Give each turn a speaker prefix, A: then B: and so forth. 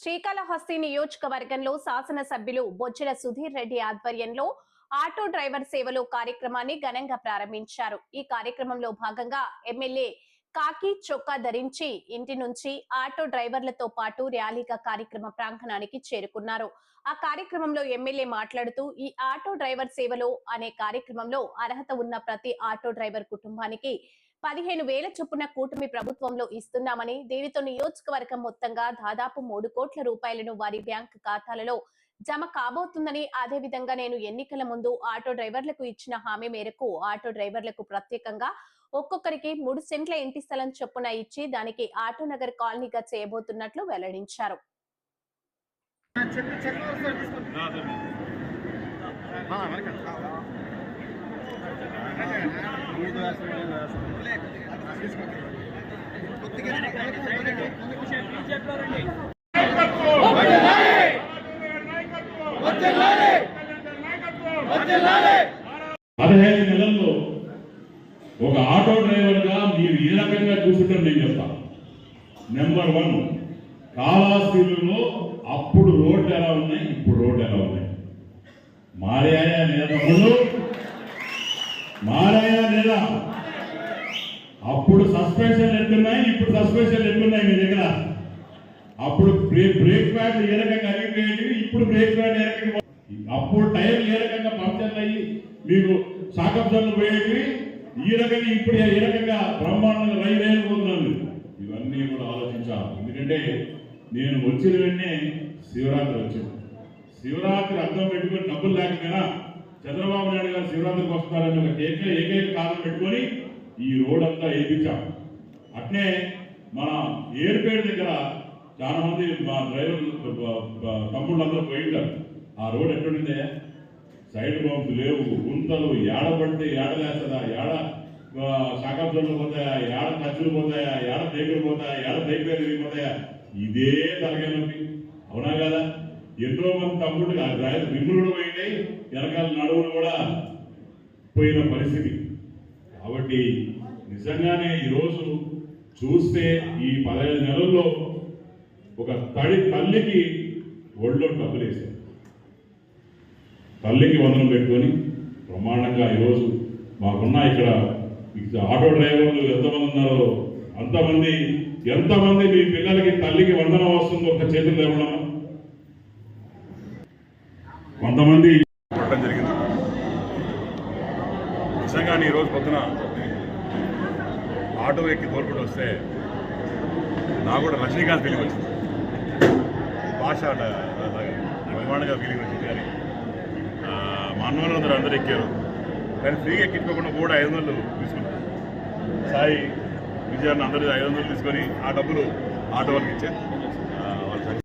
A: శ్రీకాళహస్తి నియోజకవర్గంలో శాసనసభ్యులు బొజ్జల సుధీర్ రెడ్డి ఆధ్వర్యంలో ఆటో డ్రైవర్ సేవలు కార్యక్రమాన్ని ఘనంగా ప్రారంభించారు. ఈ కార్యక్రమంలో భాగంగా ఎమ్మెల్యే కాకి చొక్కా ధరించి ఇంటి నుంచి ఆటో డ్రైవర్లతో పాటు ర్యాలీగా కార్యక్రమ ప్రాంగణానికి చేరుకున్నారు. ఆ కార్యక్రమంలో ఎమ్మెల్యే మాట్లాడుతూ ఈ ఆటో డ్రైవర్ సేవలో అనే కార్యక్రమంలో అర్హత ఉన్న ప్రతి ఆటో డ్రైవర్ కుటుంబానికి పదిహేను వేల చొప్పున కూటమి ప్రభుత్వంలో ఇస్తున్నామని దీనితో నియోజకవర్గం మొత్తంగా దాదాపు మూడు కోట్ల రూపాయలను వారి బ్యాంక్ ఖాతాలలో జమ కాబోతుందని అదే విధంగా నేను ఎన్నికల ముందు ఆటో డ్రైవర్లకు ఇచ్చిన హామీ మేరకు ఆటో డ్రైవర్లకు ప్రత్యేకంగా ఒక్కొక్కరికి మూడు సెంట్ల ఇంటి స్థలం చొప్పున ఇచ్చి దానికి ఆటో నగర్ కాలనీగా చేయబోతున్నట్లు వెల్లడించారు.
B: పదిహేను నెలల్లో ఒక ఆటో డ్రైవర్గా మీరు ఏ రకంగా చూసుకుంటారు నేను చెప్తా. నెంబర్ వన్ కాళాస్తిలో అప్పుడు రోడ్లు ఎలా ఉన్నాయి ఇప్పుడు రోడ్లు ఎలా ఉన్నాయి? మారాయా లేదా తమ్ముళ్ళు మారాయా లేదా అప్పుడు సస్పెన్షన్ ఎట్టున్నాయి ఇప్పుడు సస్పెన్షన్ ఎట్టున్నాయి మీ దగ్గర? అప్పుడు బ్రేక్ బ్రేక్ ప్యాడ్ ఏ రకంగా అరిగిపోయేటివి ఇప్పుడు బ్రేక్ ప్యాడ్ ఏ రకంగా అప్పుడు టైర్ ఏ రకంగా పంక్చర్లు అయ్యి మీకు శాకబ్దాలు పోయేటివి ఈ రకంగా ఇప్పుడు ఏ రకంగా బ్రహ్మాండంగా రైలు పోతున్నాను ఇవన్నీ కూడా ఆలోచించాలి. ఎందుకంటే నేను వచ్చిన వెంటనే శివరాత్రి వచ్చింది. శివరాత్రి అర్థం పెట్టుకొని డబ్బులు లేకపోయినా చంద్రబాబు నాయుడు గారు శివరాత్రికి వస్తారని ఒక ఏకైక కారణం పెట్టుకొని ఈ రోడ్ అంతా వేయించాం అట్నే మన ఏర్పేట దగ్గర చాలా మంది మా డ్రైవర్ తమ్ముళ్ళందరూ పోయింటారు. ఆ రోడ్ ఎక్కడుందే? సైడ్ బంప్స్ లేవు. గుంతలు ఏడ పడితే ఏడ శాఖాబ్దంలో పోతాయా? ఏడ ఖర్చులు పోతాయా? ఏడ బ్రేకులు పోతాయా? ఏడ బ్రేక్ పోతాయా ఇదే తలకాయ అవునా కదా? ఎంతో మంది తమ్ముడు ఆ డ్రైవర్ రిమ్ములు కూడా పోయినాయి వెనకాల నడువులు కూడా పోయిన పరిస్థితి. కాబట్టి నిజంగానే ఈరోజు చూస్తే ఈ పదహైదు నెలల్లో ఒక తడి తల్లికి ఒళ్ళో డబ్బులు వేశారు. తల్లికి వందనం పెట్టుకొని బ్రహ్మాండంగా ఈరోజు మాకున్న ఇక్కడ ఇక్కడ ఆటో డ్రైవర్లు ఎంతమంది ఉన్నారో అంతమంది ఎంతమంది మీ పిల్లలకి
C: కానీ ఈరోజు పొద్దున ఆటో ఎక్కి తోలుకుంటూ వస్తే నాకు కూడా రజనీకాంత్ ఫీలింగ్ వచ్చింది. భాష అట్లా అలాగే బ్రహ్మాండంగా ఫీలింగ్ వచ్చింది. కానీ మా అన్నవాళ్ళందరూ అందరూ ఎక్కారు. కానీ ఫ్రీగా ఎక్కించుకోకుండా కూడా ఐదు వందలు తీసుకున్నారు సాయి విజయాన్ని అందరూ ఐదు వందలు తీసుకొని ఆ డబ్బులు ఆటో వాళ్ళకి ఇచ్చారు.